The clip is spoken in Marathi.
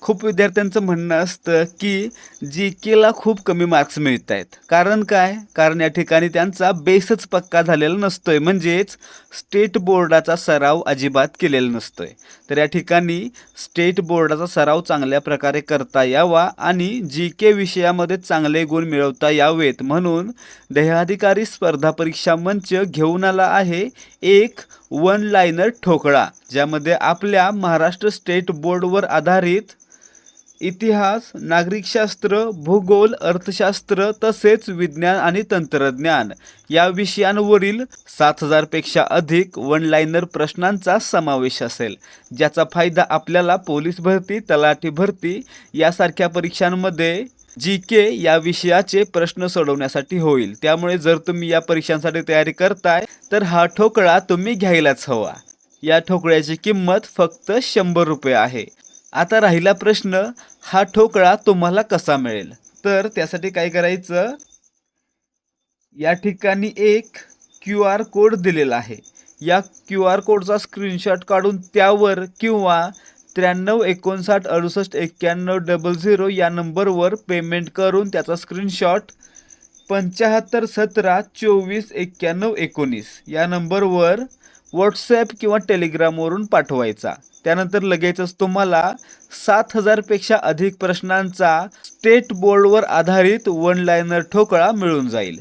खूप विद्यार्थ्यांचं म्हणणं असतं की जी केला खूप कमी मार्क्स मिळत आहेत कारण काय? कारण या ठिकाणी त्यांचा बेसच पक्का झालेला नसतो आहे म्हणजेच स्टेट बोर्डाचा सराव अजिबात केलेला नसतो आहे तर या ठिकाणी स्टेट बोर्डाचा सराव चांगल्या प्रकारे करता यावा आणि जी के विषयामध्ये चांगले गुण मिळवता यावेत. म्हणून देहाधिकारी स्पर्धा परीक्षा मंच घेऊन आला आहे एक वन लाईनर ठोकळा ज्यामध्ये आपल्या महाराष्ट्र स्टेट बोर्डवर आधारित इतिहास नागरिकशास्त्र भूगोल अर्थशास्त्र तसेच विज्ञान आणि तंत्रज्ञान. या विषयांवरील सात हजारपेक्षा अधिक वन लाईनर प्रश्नांचा समावेश असेल. ज्याचा फायदा आपल्याला पोलीस भरती तलाठी भरती यासारख्या परीक्षांमध्ये जी के या विषयाचे प्रश्न सोडवण्यासाठी होईल. त्यामुळे जर तुम्ही या परीक्षांसाठी तयारी करताय तर हा ठोकळा तुम्ही घ्यायलाच हवा. या ठोकळ्याची किंमत फक्त शंभर रुपये आहे. आता राहिला प्रश्न हा ठोकळा तुम्हाला कसा मिळेल? तर त्यासाठी काय करायचं? या ठिकाणी एक क्यू आर कोड दिलेला आहे. या क्यू आर कोडचा स्क्रीनशॉट काढून त्यावर किंवा त्र्याण्णव एकोणसाठ अडुसष्ट एक्क्याण्णव डबल झिरो या नंबरवर पेमेंट करून त्याचा स्क्रीनशॉट पंच्याहत्तर सतरा चोवीस एक्क्याण्णव एकोणीस या नंबरवर व्हॉट्सॲप किंवा टेलिग्रामवरून पाठवायचा. त्यानंतर लगेचच तुम्हाला सात हजारपेक्षा अधिक प्रश्नांचा स्टेट बोर्डवर आधारित वन लायनर ठोकळा मिळून जाईल.